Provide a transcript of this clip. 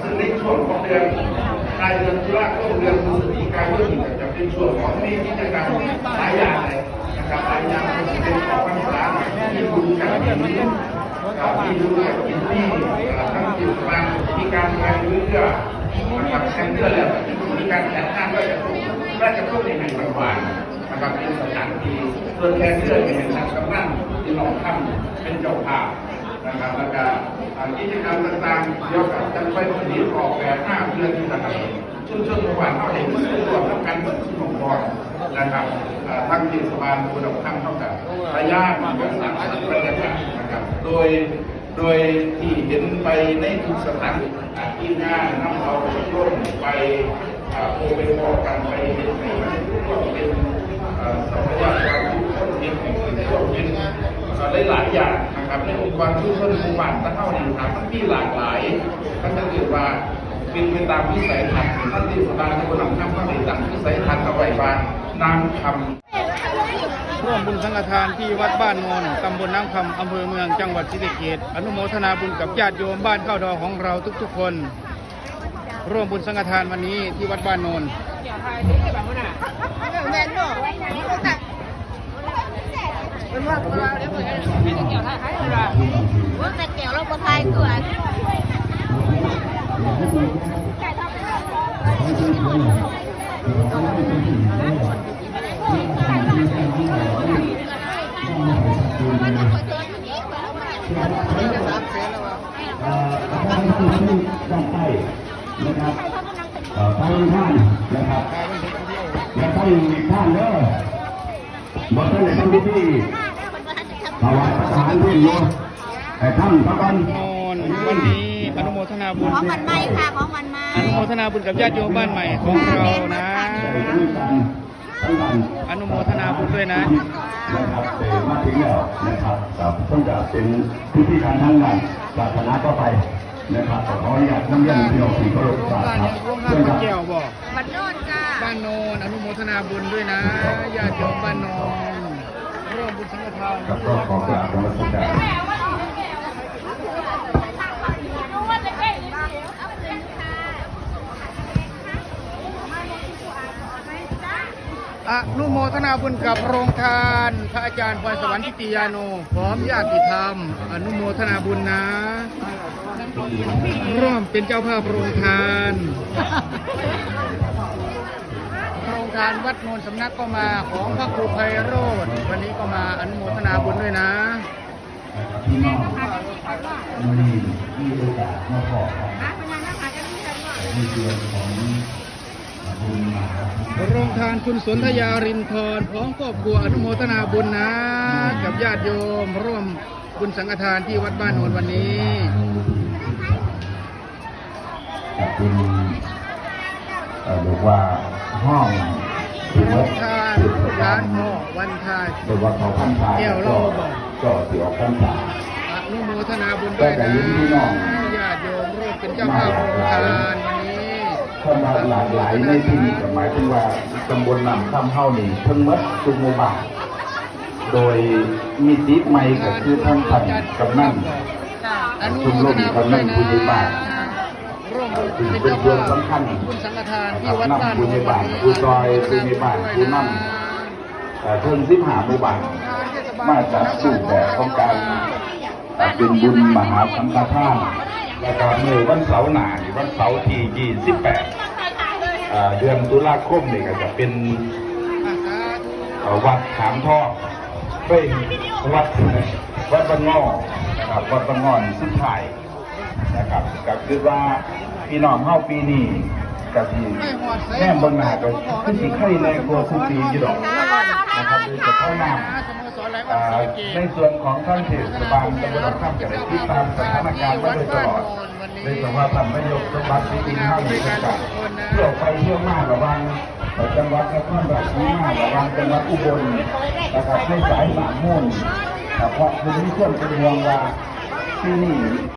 ซึ่งในช่วงของเดือนปลายเดือนตุลาคมเดือนพฤศจิกายนนี่ก็จะเป็นช่วงของมีกิจกรรมหลายอย่างเลยนะครับหลายอย่างก็จะเป็นของพรรษาที่ดูกันอย่างนี้ที่ดูแลกินที่ทั้งจิตมันมีการงานเรือ นะครับแข่งเรื่อแล้วมีการแข่งขันก็จะราชพุ่งในแห่งวันวานนะครับเป็นสถานที่ส่วนแข่เรื่อในแห่งทางกำนันที่หนองคำเป็นเจ้าภาพนะครับแล้วก็กิจกรรมต่างๆเกี่ยวกับการไปผลิตออกแบบห้าเรื่องที่ต่างๆชุมชนหมู่บ้านเขาเห็นมันเป็นรวมทั้งกันเมื่อชุมชนก่อนนะครับทั้งเทศบาลตำบลหนองคำเท่ากับพยานกับสารบรรยากาศนะครับ โดยโดยที่เห็นไปในทุกสถาน ที่งานนำเอาร่วมไปอ่าโอไปพอกันไปเห็นในมันก็เป็นอ่าทรัพยากรทุกคนเห็นก็เป็นหลายๆอย่างนะครับในองค์กรชุมชนหมู่บ้านตะเข้าเนี่ยถามมันมีหลากหลายก็จะเกิดว่าเป็นไปตามวิสัยทัศน์ท่านที่สบายในบนหลังคำก็ได้ตั้งวิสัยทัศน์เอาไว้ว่านางคำ ร่วมบุญสังฆทานที่วัดบ้านโนนตำบลน้ำคำอำเภอเมืองจังหวัดศรีสะเกษอนุโมทนาบุญกับญาติโยมบ้านเข้าดอของเราทุกๆคน ร่วมบุญสังฆทานวันนี้ที่วัดบ้านโนนว่าเวลาเดี๋ยวเพิ่นให้เกี่ยวท้ายๆเวลาว่าแต่เกี่ยวเราบ่ทายตัว นะครับเอ่อทางท่านนะครับและท่านท่านเด้อบอกท่านในท่านที่ที่ถวายพระทหารเพื่อนโยแต่ท่านพระกันโนนวันนี้อนุโมทนาบุญของมันไม่ค่ะของมันไม่อนุโมทนาบุญกับญาติโยมบ้านใหม่ของเรานะได้ด้วยกันทั้งกันอนุโมทนาบุญด้วยนะนะครับเอ่อมาถึงแล้วนะครับกับเพิ่งจะเป็นพิธีการทั้งนั้นศาสนาก็ไป นะครับขออนุญาตน้ำเลี้ยงพี่น้องที่เคารพบ้านครันี้บร่วมเพื่อนห้าคพรับระแก้วบอกบัดโน่นจ้าบ้านโนนอนุโมทนาบุญด้วยนะญาติโยมบ้านโนนร่วมบุญสังฆทานครับก็ขอกราบนมัสการ อนุโมทนาบุญกับโรงทาน พระอาจารย์พรสวรรค์ทิติยาโนพร้อมญาติธรรม อนุโมทนาบุญนะ ร่วมเป็นเจ้าภาพโรงทาน โรงทานวัดโนนสำนักก็มาของพระครูไพโรธวันนี้ก็มาอนุโมทนาบุญด้วยนะพี่น้องมันมีมีโอกาสมาขอกันในส่วนของบุญมาครับ โรงทานคุณสนธยารินทร์พร้อมครอบครัวอนุโมทนาบุญนะ กับญาติโยมร่วมบุญสังฆทานที่วัดบ้านโนนวันนี้กับคุณเอ่อเรียกว่าห้องถือโรว่างทานถือว่าร้านพ่อวันทายเรียกว่าเขาพันธาเดี๋ยวเราก็บอกก็ถือออกพันธาอนุโมทนาบุญด้วยแต่นะยิ่งพี่น้องญาติโยมร่วมเป็นเจ้าภาพโรงทาน วันนี้เข้ามาหลากหลายในที่นี้หมายถึงว่าตำบลนำข้ามเฮานี่เพิ่งมัดทุกหมู่บ้านโดยมีติดใหม่ก็คือท่านพันกำนั่นอนุโมทนาบุญด้วยนะร่วมบุญเป็นเจ้าภาพบุญสังฆทานที่วัดบ้านโนนวันนี้ผู้ซอยผู้ในบ้านผู้นำเอ่อเพิ่งสิบหาหมู่บ้านมาจากสูตรแบบของการเป็นบุญมหาสังฆทาน แล้วก็เมื่อวันเสาร์หนาวันเสาร์ที่28เดือนตุลาคมนี่ก็จะเป็นวัดขามทอเฮ้ยวัดวัดบางงอนะครับวัดบางงอนสุดท้ายนะครับก็คือว่าพี่น้องเฮาปีนี้ก็สิแน่บิ่งหน้าก็คือสิไข่ในกลัวสุปีอยู่ดอกนะครับโดยเฉพาะน้า ในส่วนของท่านเทศบาลตำบลข้ามกับที่ตามสถานการณ์มาโดยตลอดโดยเฉพาะท่านนายกสมบัติที่ดินเฮาอยู่ประจำเที่ยวไปเที่ยวมาระวังจังหวัดนครราชสีมาระหวังจังหวัดอุบลนะครับในสายหมากมุ่นครับเพราะคุณมีส่วนเป็นห่วงว่าที่นี่